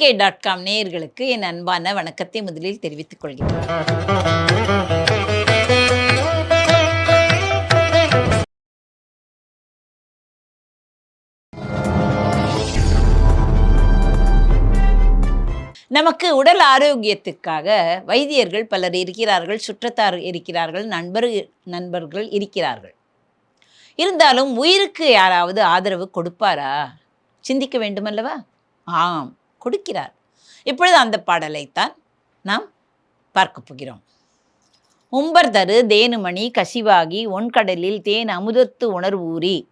K dot com நேயர்களுக்கு என் அன்பான வணக்கத்தை முதலில் தெரிவித்துக் கொள்கிறேன். நமக்கு உடல் ஆரோக்கியத்துக்காக வைத்தியர்கள் பலர் இருக்கிறார்கள் சுற்றத்தார் இருக்கிறார்கள் நண்பர் நண்பர்கள் இருக்கிறார்கள். இருந்தாலும் உயிருக்கு யாராவது ஆதரவு கொடுப்பாரா? சிந்திக்க வேண்டுமல்லவா? ஆம். கொடுக்கிறார். இப்பொழுது அந்த பாடலைத்தான் நாம் பார்க்க போகிறோம். உம்பர் தரு தேனுமணி கசிவாகி ஒன்கடலில் தேன் அமுதத்து உணர்வூரி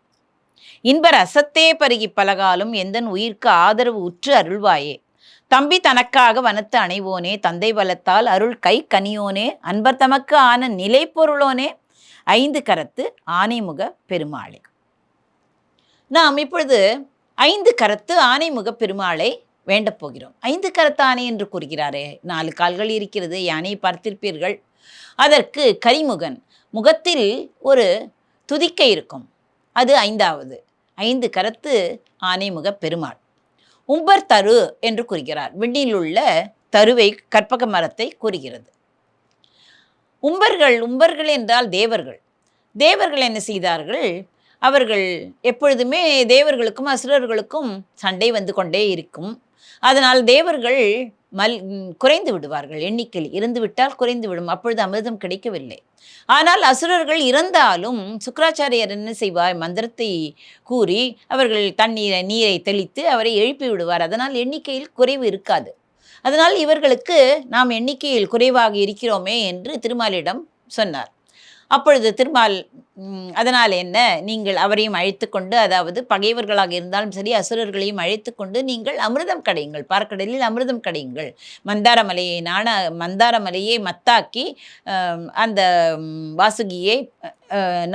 இன்பர் அசத்தே பருகி பலகாலும் எந்தன் உயிர்க்கு ஆதரவு உற்று அருள்வாயே. தம்பி தனக்காக வனத்து அணைவோனே தந்தை வளத்தால் அருள் கை கனியோனே அன்பர் தமக்கு ஆன நிலை பொருளோனே ஐந்து கரத்து ஆனைமுக பெருமாளே. நாம் இப்பொழுது ஐந்து கரத்து ஆனைமுக பெருமாளை வேண்டப் போகிறோம். ஐந்து கரத்தானே ஆணை என்று கூறுகிறாரே. நாலு கால்கள் இருக்கிறது யானையை பார்த்திருப்பீர்கள். அதற்கு கரிமுகன் முகத்தில் ஒரு துதிக்கை இருக்கும். அது ஐந்தாவது. ஐந்து கரத்து ஆனைமுக பெருமாள். உம்பர் தரு என்று கூறுகிறார். விண்ணில் உள்ள தருவை கற்பக மரத்தை கூறுகிறது. உம்பர்கள் உம்பர்கள் என்றால் தேவர்கள். தேவர்கள் என்ன செய்தார்கள்? அவர்கள் எப்பொழுதுமே தேவர்களுக்கும் அசுரர்களுக்கும் சண்டை வந்து கொண்டே இருக்கும். அதனால் தேவர்கள் மல் குறைந்து விடுவார்கள். எண்ணிக்கையில் இருந்து விட்டால் குறைந்து விடும். அப்பொழுது அமிர்தம் கிடைக்கவில்லை. ஆனால் அசுரர்கள் இறந்தாலும் சுக்கராச்சாரியர் என்ன செய்வார்? மந்திரத்தை கூறி அவர்கள் தண்ணீரை நீரை தெளித்து அவரை எழுப்பி விடுவார். அதனால் எண்ணிக்கையில் குறைவு இருக்காது. அதனால் இவர்களுக்கு நாம் எண்ணிக்கையில் குறைவாக இருக்கிறோமே என்று திருமாலிடம் சொன்னார். அப்பொழுது திருமால் அதனால் என்ன? நீங்கள் அவரையும் அழைத்து கொண்டு அதாவது பகைவர்களாக இருந்தாலும் சரி அசுரர்களையும் அழைத்து கொண்டு நீங்கள் அமிர்தம் கடையுங்கள். பார்க்கடலில் அமிர்தம் கடையுங்கள். மந்தாரமலையை நாண மந்தாரமலையை மத்தாக்கி அந்த வாசுகியை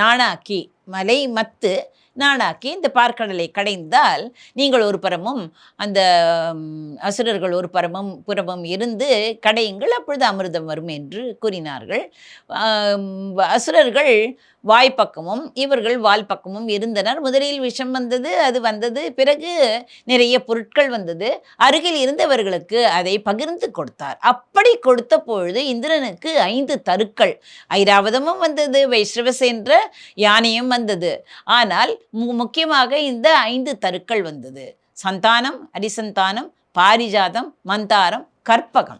நாணாக்கி மலை மத்து நாணாக்கி இந்த பார்க்கடலை கடைந்தால் நீங்கள் ஒரு பரமும் அந்த அசுரர்கள் ஒரு பரமும் புறமும் இருந்து கடையுங்கள் அப்பொழுது அமிர்தம் வரும் என்று கூறினார்கள். அசுரர்கள் வாய்ப்பக்கமும் இவர்கள் வால்பக்கமும் இருந்தனர். முதலில் விஷம் வந்தது அது வந்தது பிறகு நிறைய பொருட்கள் வந்தது. அருகில் இருந்தவர்களுக்கு அதை பகிர்ந்து கொடுத்தார். அப்படி கொடுத்த பொழுது இந்திரனுக்கு ஐந்து தருக்கள். ஐராவதமும் வந்தது வைஷ்ரவஸ் என்ற யானையும் வந்தது. ஆனால் மு- முக்கியமாக இந்த ஐந்து தருக்கள் வந்தது. சந்தானம் அரிசந்தானம் பாரிஜாதம் மந்தாரம் கற்பகம்.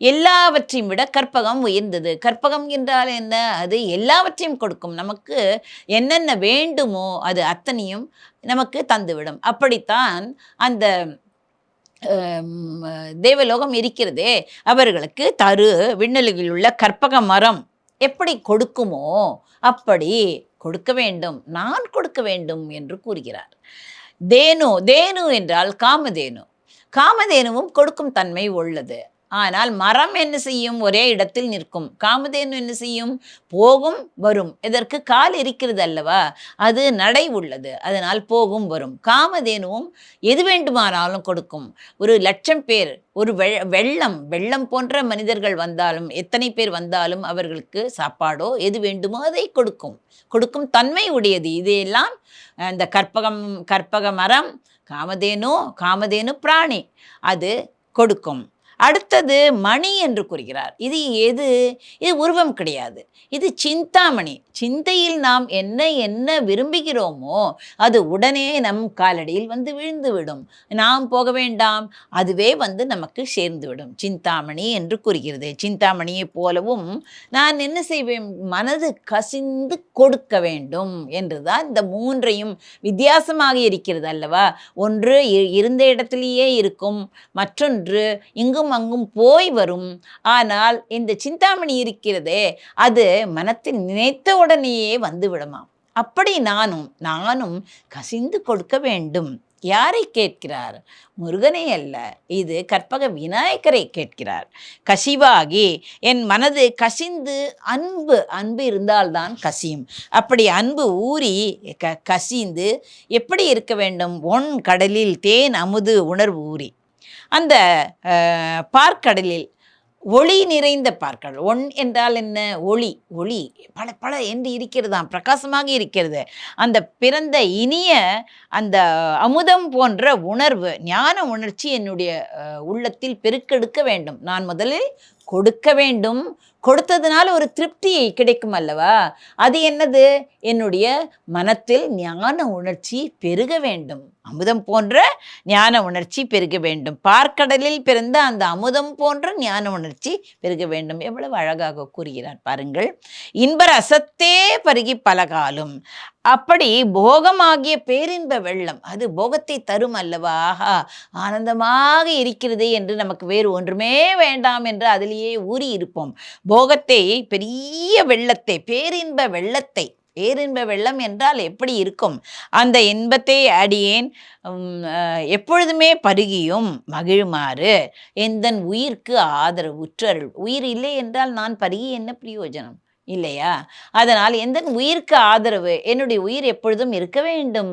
எல்லாவற்றையும் விட கற்பகம் உயர்ந்தது. கற்பகம் என்றால் என்ன? அது எல்லாவற்றையும் கொடுக்கும். நமக்கு என்னென்ன வேண்டுமோ அது அத்தனையும் நமக்கு தந்துவிடும். அப்படித்தான் அந்த தேவலோகம் இருக்கிறதே. அவர்களுக்கு தரு விண்ணலுகில் உள்ள கற்பக மரம் எப்படி கொடுக்குமோ அப்படி கொடுக்க வேண்டும். நான் கொடுக்க வேண்டும் என்று கூறுகிறார். தேனு தேனு என்றால் காமதேனு. காமதேனுவும் கொடுக்கும் தன்மை உள்ளது. ஆனால் மரம் என்ன செய்யும்? ஒரே இடத்தில் நிற்கும். காமதேனு என்ன செய்யும்? போகும் வரும். இதற்கு கால் இருக்கிறது அல்லவா? அது நடை உள்ளது. அதனால் போகும் வரும். காமதேனுவும் எது வேண்டுமானாலும் கொடுக்கும். ஒரு லட்சம் பேர் ஒரு வெ வெள்ளம் வெள்ளம் போன்ற மனிதர்கள் வந்தாலும் எத்தனை பேர் வந்தாலும் அவர்களுக்கு சாப்பாடோ எது வேண்டுமோ அதை கொடுக்கும். கொடுக்கும் தன்மை உடையது. இதையெல்லாம் அந்த கற்பகம் கற்பக மரம் காமதேனு காமதேனு பிராணி அது கொடுக்கும். அடுத்தது மணி என்று கூறுகிறார். இது எது? இது உருவம் கிடையாது. இது சிந்தாமணி. சிந்தையில் நாம் என்ன என்ன விரும்புகிறோமோ அது உடனே நம் காலடியில் வந்து விழுந்துவிடும். நாம் போக வேண்டாம். அதுவே வந்து நமக்கு சேர்ந்துவிடும். சிந்தாமணி என்று கூறுகிறது. சிந்தாமணியைப் போலவும் நான் என்ன செய்வேன்? மனது கசிந்து கொடுக்க வேண்டும் என்றுதான் இந்த மூன்றையும் வித்தியாசமாக இருக்கிறது அல்லவா? ஒன்று இ- இருந்த இடத்திலேயே இருக்கும். மற்றொன்று இங்கும் அங்கும் போய் வரும். ஆனால் இந்த சிந்தாமணி இருக்கிறதே அது மனத்தில் நினைத்த உடனேயே வந்து விடுமாம். அப்படி நானும் நானும் கசிந்து கொடுக்க வேண்டும். யாரை கேட்கிறார்? முருகனை அல்ல. இது கற்பக விநாயகரை கேட்கிறார். கசிவாகி என் மனது கசிந்து அன்பு அன்பு இருந்தால்தான் கசியும். அப்படி அன்பு ஊறி க கசிந்து எப்படி இருக்க வேண்டும்? ஒன் கடலில் தேன் அமுது உணர்வு ஊறி. அந்த பார்க்கடலில் ஒளி நிறைந்த பார்க்கடல். ஒன் என்றால் என்ன? ஒளி ஒளி. பல பல என்று இருக்கிறதாம். பிரகாசமாக இருக்கிறது. அந்த பிறந்த இனிய அந்த அமுதம் போன்ற உணர்வு ஞான உணர்ச்சி என்னுடைய உள்ளத்தில் பெருக்கெடுக்க வேண்டும். நான் முதலில் கொடுக்க வேண்டும். கொடுத்ததுனால ஒரு திருப்தி கிடைக்கும் அல்லவா? அது என்னது? என்னுடைய மனத்தில் ஞான உணர்ச்சி பெருக வேண்டும். அமுதம் போன்ற ஞான உணர்ச்சி பெருக வேண்டும். பார்க்கடலில் பிறந்த அந்த அமுதம் போன்ற ஞான உணர்ச்சி பெருக வேண்டும். எவ்வளவு அழகாக கூறுகிறார் பாருங்கள். இன்ப ரசத்தே பருகி பலகாலும். அப்படி போகமாகிய பேரின்ப வெள்ளம் அது போகத்தை தரும் அல்லவா? ஆஹா ஆனந்தமாக இருக்கிறது என்று நமக்கு வேறு ஒன்றுமே வேண்டாம் என்று அதிலேயே ஊறி இருப்போம். போகத்தை பெரிய வெள்ளத்தை பேரின்ப வெள்ளத்தை பேரின்ப வெள்ளம் என்றால் எப்படி இருக்கும்? அந்த இன்பத்தை அடியேன் எப்பொழுதுமே பருகியும் மகிழுமாறு எந்தன் உயிர்க்கு ஆதரவு உற்றருள். உயிர் இல்லை என்றால் நான் பருகி என்ன பிரயோஜனம்? இல்லையா? அதனால் எந்த உயிருக்கு ஆதரவு? என்னுடைய உயிர் எப்பொழுதும் இருக்க வேண்டும்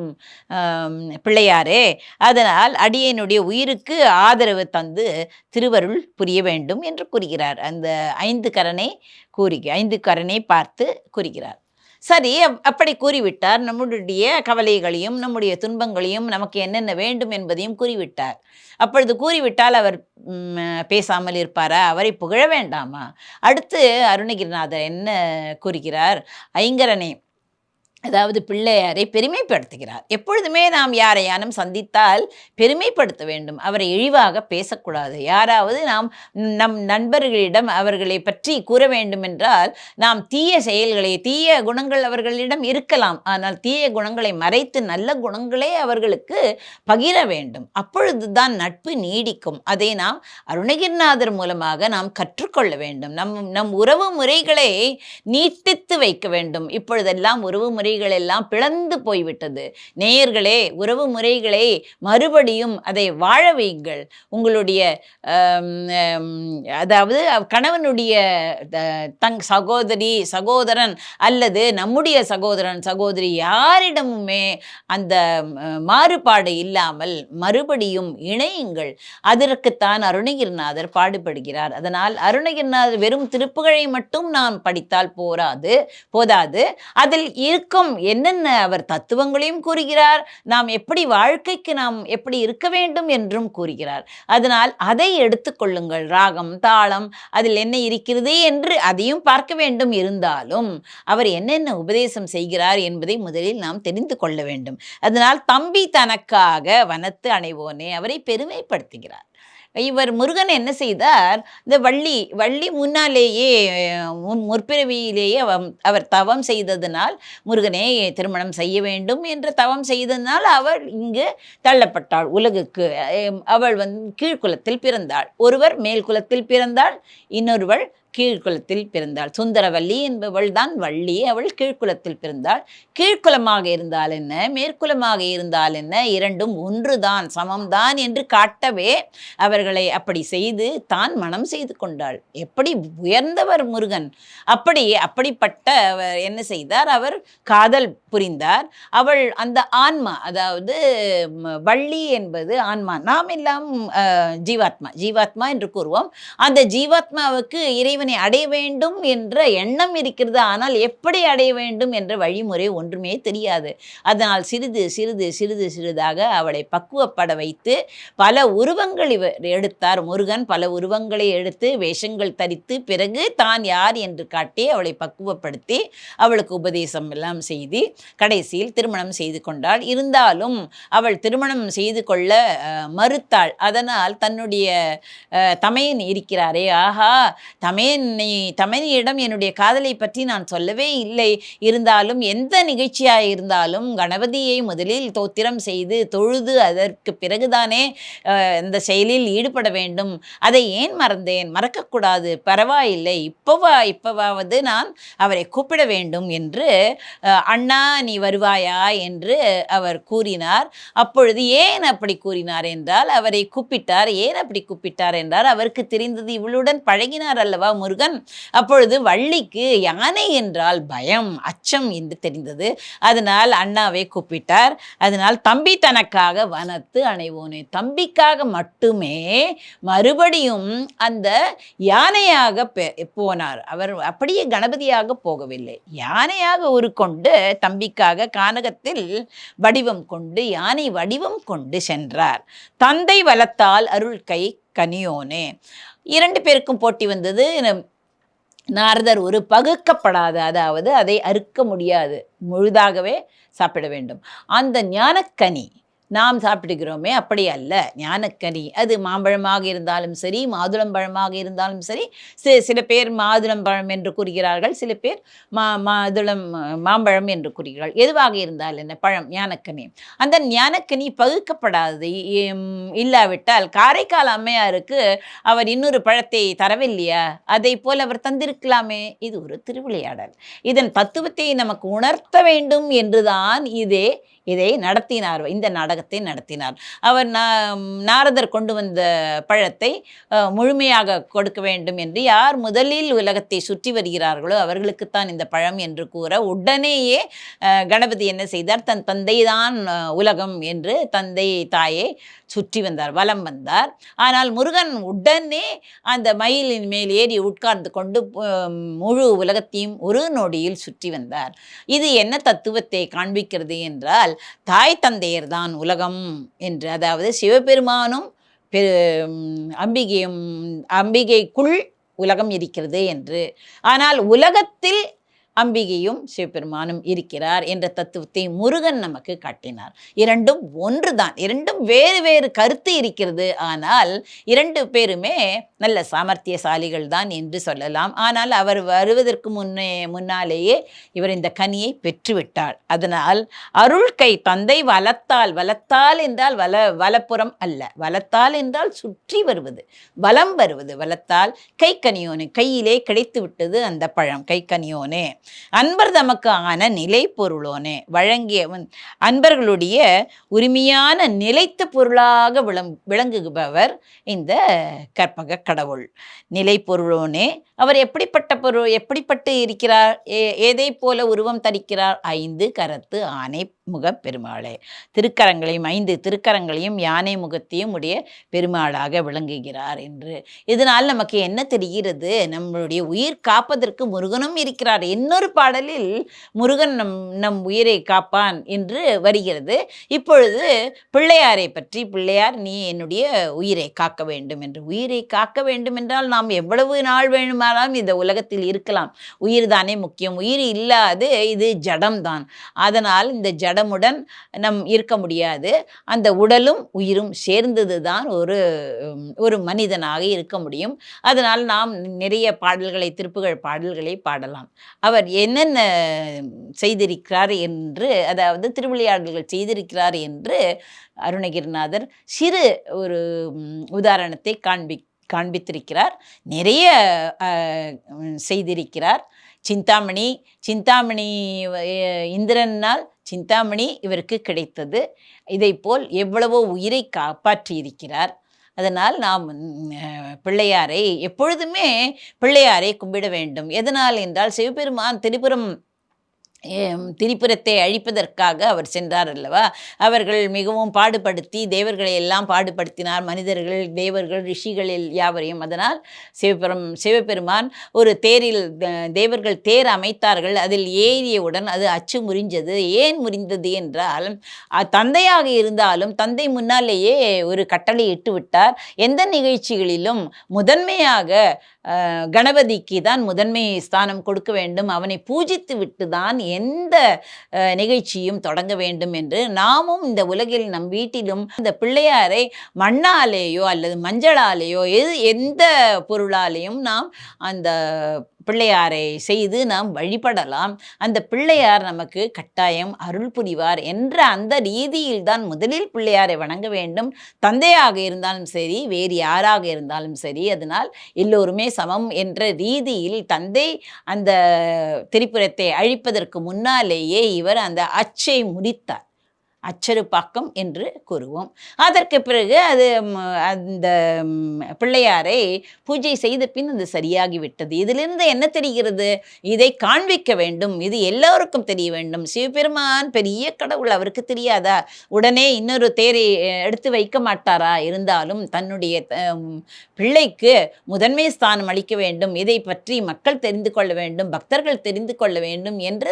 பிள்ளையாரே. அதனால் அடியனுடைய உயிருக்கு ஆதரவு தந்து திருவருள் புரிய வேண்டும் என்று கூறுகிறார். அந்த ஐந்து கரனை கூறி ஐந்து கரனை பார்த்து கூறுகிறார். சரி அப்படி கூறிவிட்டார். நம்முடைய கவலைகளையும் நம்முடைய துன்பங்களையும் நமக்கு என்னென்ன வேண்டும் என்பதையும் கூறிவிட்டார். அப்பொழுது கூறிவிட்டால் அவர் பேசாமல் இருப்பாரா? அவரை புகழ வேண்டாமா? அடுத்து அருணகிரிநாதர் என்ன கூறுகிறார்? ஐங்கரனே அதாவது பிள்ளையாரை பெருமைப்படுத்துகிறார். எப்பொழுதுமே நாம் யாரையானும் சந்தித்தால் பெருமைப்படுத்த வேண்டும். அவரை இழிவாக பேசக்கூடாது. யாராவது நாம் நம் நண்பர்களிடம் அவர்களை பற்றி கூற வேண்டும் என்றால் நாம் தீய செயல்களை தீய குணங்கள் அவர்களிடம் இருக்கலாம். ஆனால் தீய குணங்களை மறைத்து நல்ல குணங்களே அவர்களுக்கு பகிர வேண்டும். அப்பொழுதுதான் நட்பு நீடிக்கும். அதை நாம் அருணகிரிநாதர் மூலமாக நாம் கற்றுக்கொள்ள வேண்டும். நம் நம் உறவு முறைகளை நீட்டித்து வைக்க வேண்டும். இப்பொழுதெல்லாம் உறவு முறைகள் எல்லாம் பிளந்து போய்விட்டது. நேயர்களே உறவு முறைகளை மறுபடியும் அதை வாழ வையுங்கள். உங்களுடைய அதாவது கணவனுடைய தங் சகோதரி சகோதரன் அல்லது நம்முடைய சகோதரன் சகோதரி யாரிடமுமே அந்த மாறுபாடு இல்லாமல் மறுபடியும் இணையுங்கள். அதற்குத்தான் அருணகிரிநாதர் பாடுபடுகிறார். அதனால் அருணகிரிநாதர் வெறும் திருப்புகழை மட்டும் நாம் படித்தால் போராது போதாது. அதில் இருக்கும் என்னென்ன அவர் தத்துவங்களையும் கூறுகிறார் நாம் எப்படி வாழ்க்கைக்கு நாம் எப்படி இருக்க வேண்டும் என்றும் கூறுகிறார். அதனால் அதை எடுத்துக்கொள்ளுங்கள் ராகம் தாளம் அதில் என்ன இருக்கிறது என்று அதையும் பார்க்க வேண்டும் இருந்தாலும் அவர் என்னென்ன உபதேசம் செய்கிறார் என்பதை முதலில் நாம் தெரிந்து கொள்ள வேண்டும். அதனால் தம்பி தனக்காக வனத்து அணைவோனே அவரை பெருமைப்படுத்துகிறார். இவர் முருகன் என்ன செய்தார்? இந்த வள்ளி வள்ளி முன்னாலேயே முன் முற்பிறவியிலேயே அவர் தவம் செய்ததனால் முருகனே திருமணம் செய்ய வேண்டும் என்று தவம் செய்ததனால் அவள் இங்கு தள்ளப்பட்டாள் உலகுக்கு. அவள் வந்து கீழ்குலத்தில் பிறந்தாள். ஒருவர் மேல் குலத்தில் பிறந்தாள் இன்னொருவள் கீழ்குலத்தில் பிறந்தாள். சுந்தரவல்லி என்பவள் தான் வள்ளி. அவள் கீழ்குலத்தில் பிறந்தாள். கீழ்குலமாக இருந்தால் என்ன? மேற்குலமாக இருந்தால் என்ன? இரண்டும் ஒன்றுதான் சமம்தான் என்று காட்டவே அவர்களை அப்படி செய்து தான் மனம் செய்து கொண்டாள். எப்படி உயர்ந்தவர் முருகன். அப்படி அப்படிப்பட்ட அவர் என்ன செய்தார்? அவர் காதல் புரிந்தார். அவள் அந்த ஆன்மா அதாவது வள்ளி என்பது ஆன்மா. நாம் எல்லாம் ஜீவாத்மா. ஜீவாத்மா என்று கூறுவோம். அந்த ஜீவாத்மாவுக்கு இறைவன் அடைய வேண்டும் என்ற எண்ணம் இருக்கிறது. ஆனால் எப்படி அடைய வேண்டும் என்ற வழிமுறை ஒன்றுமே தெரியாது. அதனால் சிறிது சிறிது சிறிது சிறிதாக அவளை பக்குவப்பட வைத்து பல உருவங்கள் இவர் எடுத்தார். முருகன் பல உருவங்களை எடுத்து வேஷங்கள் தரித்து பிறகு தான் யார் என்று காட்டி அவளை பக்குவப்படுத்தி அவளுக்கு உபதேசம் எல்லாம் செய்து கடைசியில் திருமணம் செய்து கொண்டாள். இருந்தாலும் அவள் திருமணம் செய்து கொள்ள மறுத்தாள். அதனால் தன்னுடைய தமையன் இருக்கிறாரே. ஆஹா தமையன் தமையனிடம் என்னுடைய காதலை பற்றி நான் சொல்லவே இல்லை. இருந்தாலும் எந்த நிகழ்ச்சியாக இருந்தாலும் கணபதியை முதலில் தோத்திரம் செய்து தொழுது அதற்கு பிறகுதானே இந்த செயலில் ஈடுபட வேண்டும். அதை ஏன் மறந்தேன்? மறக்கக்கூடாது. பரவாயில்லை. இப்போவா இப்போவாவது நான் அவரை கூப்பிட வேண்டும் என்று அண்ணா நீ வருவாயா? என்று அவர் கூறினார். அப்பொழுது ஏன் அப்படி கூறினார் என்றால் அவரை கூப்பிட்டார். ஏன் அப்படி கூப்பிட்டார் என்றால் அவருக்கு தெரிந்தது இவளுடன் பழகினார் அல்லவா? முருகன். அப்பொழுது வள்ளிக்கு யானை என்றால் பயம் அச்சம் என்று தெரிந்தது. அதனால் அண்ணாவை கூப்பிட்டார். அதனால் தம்பி தனக்காக வனத்து அணைவோனே தம்பிக்காக மட்டுமே மறுபடியும் அந்த யானையாக போனார். அவர் அப்படியே கணபதியாக போகவில்லை. யானையாக உருக்கொண்டு தம்பிக்காக கானகத்தில் வடிவம் கொண்டு யானை வடிவம் கொண்டு சென்றார். தந்தை வளத்தால் அருள் கை கனியோனே. இரண்டு பேருக்கும் போட்டி வந்தது. நாரதர் ஒரு பகுக்கப்படாத அதாவது அதை அறுக்க முடியாது. முழுதாகவே சாப்பிட வேண்டும். அந்த ஞானக்கனி நாம் சாப்பிடுகிறோமே அப்படி அல்ல. ஞானக்கனி அது மாம்பழமாக இருந்தாலும் சரி மாதுளம்பழமாக இருந்தாலும் சரி சில பேர் மாதுளம்பழம் என்று கூறுகிறார்கள் சில பேர் மா மாதுளம் மாம்பழம் என்று கூறுகிறார்கள். எதுவாக இருந்தால் என்ன? பழம் ஞானக்கனி. அந்த ஞானக்கனி பகுக்கப்படாது இல்லாவிட்டால் காரைக்கால் அம்மையாருக்கு அவர் இன்னொரு பழத்தை தரவில்லையா? அதை போல் அவர் தந்திருக்கலாமே. இது ஒரு திருவிளையாடல். இதன் தத்துவத்தை நமக்கு உணர்த்த வேண்டும் என்றுதான் இதே இதை நடத்தினார் இந்த நாடகத்தை நடத்தினார். அவர் நாரதர் கொண்டு வந்த பழத்தை முழுமையாக கொடுக்க வேண்டும் என்று யார் முதலில் உலகத்தை சுற்றி வருகிறார்களோ அவர்களுக்குத்தான் இந்த பழம் என்று கூற உடனேயே கணபதி என்ன செய்தார் தன் தந்தை தான் உலகம் என்று தந்தை தாயை சுற்றி வந்தார் வலம் வந்தார். ஆனால் முருகன் உடனே அந்த மயிலின் மேல் ஏறி உட்கார்ந்து கொண்டு முழு உலகத்தையும் ஒரு நொடியில் சுற்றி வந்தார். இது என்ன தத்துவத்தை காண்பிக்கிறது என்றால் தாய் தந்தையர் தான் உலகம் என்று. அதாவது சிவபெருமானும் பெரு அம்பிகையும் அம்பிகைக்குள் உலகம் இருக்கிறது என்று. ஆனால் உலகத்தில் அம்பிகையும் சிவபெருமானும் இருக்கிறார் என்ற தத்துவத்தை முருகன் நமக்கு காட்டினார். இரண்டும் ஒன்றுதான். இரண்டும் வேறு வேறு கருத்து இருக்கிறது. ஆனால் இரண்டு பேருமே நல்ல சாமர்த்தியசாலிகள் தான் என்று சொல்லலாம். ஆனால் அவர் வருவதற்கு முன்னே முன்னாலேயே இவர் இந்த கனியை பெற்றுவிட்டார். அதனால் அருள் கை தந்தை வளத்தால் வளத்தால் என்றால் வல வலப்புறம் அல்ல. வளத்தால் என்றால் சுற்றி வருவது வலம் வருவது. வளத்தால் கைக்கனியோனு கையிலே கிடைத்து விட்டது அந்த பழம். கைக்கனியோனு அன்பர் தமக்கு ஆன நிலை பொருளோனே வழங்கியவன் அன்பர்களுடைய உரிமையான நிலைத்த பொருளாக விளங் விளங்குபவர் இந்த கற்பக கடவுள். நிலை பொருளோனே அவர் எப்படிப்பட்ட பொருள் எப்படிப்பட்டு இருக்கிறார்? ஏதை போல உருவம் தரிக்கிறார்? ஐந்து கரத்து ஆனை முகப் பெருமாளே திருக்கரங்களையும் ஐந்து திருக்கரங்களையும் யானை முகத்தையும் உடைய பெருமாளாக விளங்குகிறார் என்று. இதனால் நமக்கு என்ன தெரிகிறது? நம்மளுடைய உயிர் காப்பதற்கு முருகனும் இருக்கிறார். இன்னொரு பாடலில் முருகன் நம் நம் உயிரை காப்பான் என்று வருகிறது. இப்பொழுது பிள்ளையாரை பற்றி பிள்ளையார் நீ என்னுடைய உயிரை காக்க வேண்டும் என்று. உயிரை காக்க வேண்டும் என்றால் நாம் எவ்வளவு நாள் வேணுமானாலும் இந்த உலகத்தில் இருக்கலாம். உயிர் தானே முக்கியம். உயிர் இல்லாது இது ஜடம்தான். அதனால் இந்த ஜடமுடன் நம் இருக்க முடியாது. அந்த உடலும் உயிரும் சேர்ந்தது தான் ஒரு ஒரு மனிதனாக இருக்க முடியும். அதனால் நாம் நிறைய பாடல்களை திருப்புகள் பாடல்களை பாடலாம். அவர் என்னென்ன செய்திருக்கிறார் என்று அதாவது திருவிளையாடல்கள் செய்திருக்கிறார் என்று அருணகிரிநாதர் சிறு ஒரு உதாரணத்தை காண்பி காண்பித்திருக்கிறார். நிறைய செய்திருக்கிறார். சிந்தாமணி சிந்தாமணி இந்திரனால் சிந்தாமணி இவருக்கு கிடைத்தது. இதைப்போல் எவ்வளவோ உயிரை காப்பாற்றியிருக்கிறார். அதனால் நாம் பிள்ளையாரை எப்பொழுதுமே பிள்ளையாரை கும்பிட வேண்டும். எதனால் என்றால் சிவபெருமான் திரிபுரம் திரிபுரத்தை அழிப்பதற்காக அவர் சென்றார் அல்லவா? அவர்கள் மிகவும் பாடுபடுத்தி தேவர்களை எல்லாம் பாடுபடுத்தினார். மனிதர்கள் தேவர்கள் ரிஷிகளில் யாவரையும். அதனால் சிவபெரும் சிவபெருமான் ஒரு தேரில் தேவர்கள் தேர் அமைத்தார்கள். அதில் ஏறியவுடன் அது அச்சு முறிஞ்சது. ஏன் முறிந்தது என்றால் தந்தையாக இருந்தாலும் தந்தை முன்னாலேயே ஒரு கட்டளை இட்டு விட்டார் எந்த நிகழ்ச்சிகளிலும் முதன்மையாக கணபதிக்கு தான் முதன்மை ஸ்தானம் கொடுக்க வேண்டும். அவனை பூஜித்து விட்டு தான் எந்த நிகழ்ச்சியும் தொடங்க வேண்டும் என்று நாமும் இந்த உலகில் நம் வீட்டிலும் இந்த பிள்ளையாரை மண்ணாலேயோ அல்லது மஞ்சளாலேயோ எது எந்த பொருளாலேயும் நாம் அந்த பிள்ளையாரை செய்து நாம் வழிபடலாம். அந்த பிள்ளையார் நமக்கு கட்டாயம் அருள் புரிவார் என்ற அந்த ரீதியில் தான் முதலில் பிள்ளையாரை வணங்க வேண்டும். தந்தையாக இருந்தாலும் சரி வேறு யாராக இருந்தாலும் சரி அதனால் எல்லோருமே சமம் என்ற ரீதியில் தந்தை அந்த திரிபுரத்தை அழிப்பதற்கு முன்னாலேயே இவர் அந்த அச்சை முடித்தார். அச்சருப்பாக்கம் என்று கூறுவோம். அதற்கு பிறகு அது அந்த பிள்ளையாரை பூஜை செய்த பின் அது சரியாகிவிட்டது. இதிலிருந்து என்ன தெரிகிறது? இதை காண்பிக்க வேண்டும். இது எல்லோருக்கும் தெரிய வேண்டும். சிவபெருமான் பெரிய கடவுள் அவருக்கு தெரியாதா? உடனே இன்னொரு தேரை எடுத்து வைக்க மாட்டாரா? இருந்தாலும் தன்னுடைய பிள்ளைக்கு முதன்மை ஸ்தானம் அளிக்க வேண்டும். இதை பற்றி மக்கள் தெரிந்து கொள்ள வேண்டும். பக்தர்கள் தெரிந்து கொள்ள வேண்டும் என்று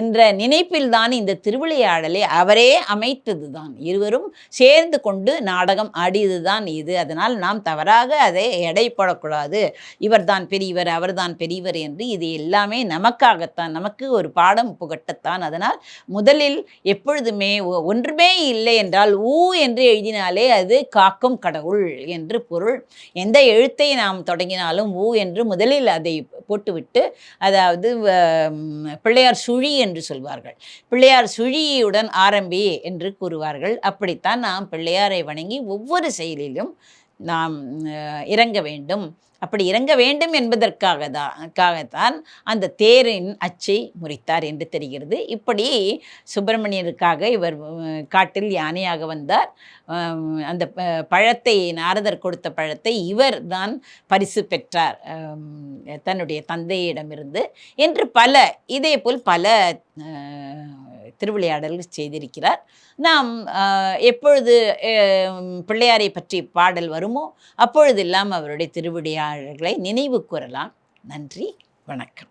என்ற நினைப்பில்தான் இந்த திருவிளையாடலை அவரே அமைத்ததுதான். இருவரும் சேர்ந்து கொண்டு நாடகம் ஆடியதுதான் இது. அதனால் நாம் தவறாக அதை எடைப்படக்கூடாது இவர்தான் பெரியவர் அவர்தான் பெரியவர் என்று இது எல்லாமே நமக்காகத்தான். நமக்கு ஒரு பாடம் புகட்டத்தான். அதனால் முதலில் எப்பொழுதுமே ஒ- ஒன்றுமே இல்லை என்றால் ஊ என்று எழுதினாலே அது காக்கும் கடவுள் என்று பொருள். எந்த எழுத்தை நாம் தொடங்கினாலும் ஊ என்று முதலில் அதை போட்டுவிட்டு அதாவது பிள்ளையார் சுழி என்று சொல்வார்கள். பிள்ளையார் சுழியுடன் ஆரம்பி என்று கூறுவார்கள். அப்படித்தான் நாம் பிள்ளையாரை வணங்கி ஒவ்வொரு செயலிலும் நாம் இறங்க வேண்டும். அப்படி இறங்க வேண்டும் என்பதற்காக தான் அந்த தேரின் அச்சை முறித்தார் என்று தெரிகிறது. இப்படி சுப்பிரமணியருக்காக இவர் காட்டில் யானையாக வந்தார். அந்த பழத்தை நாரதர் கொடுத்த பழத்தை இவர் தான் பரிசு பெற்றார். தன்னுடைய தந்தையிடமிருந்து. என்று பல இதே போல் பல திருவிளையாடல்கள் செய்திருக்கிறார். நாம் எப்பொழுது அஹ், பிள்ளையாரை பற்றி பாடல் வருமோ அப்பொழுதெல்லாம் அவருடைய திருவிளையாடல்களை நினைவு கூறலாம். நன்றி வணக்கம்.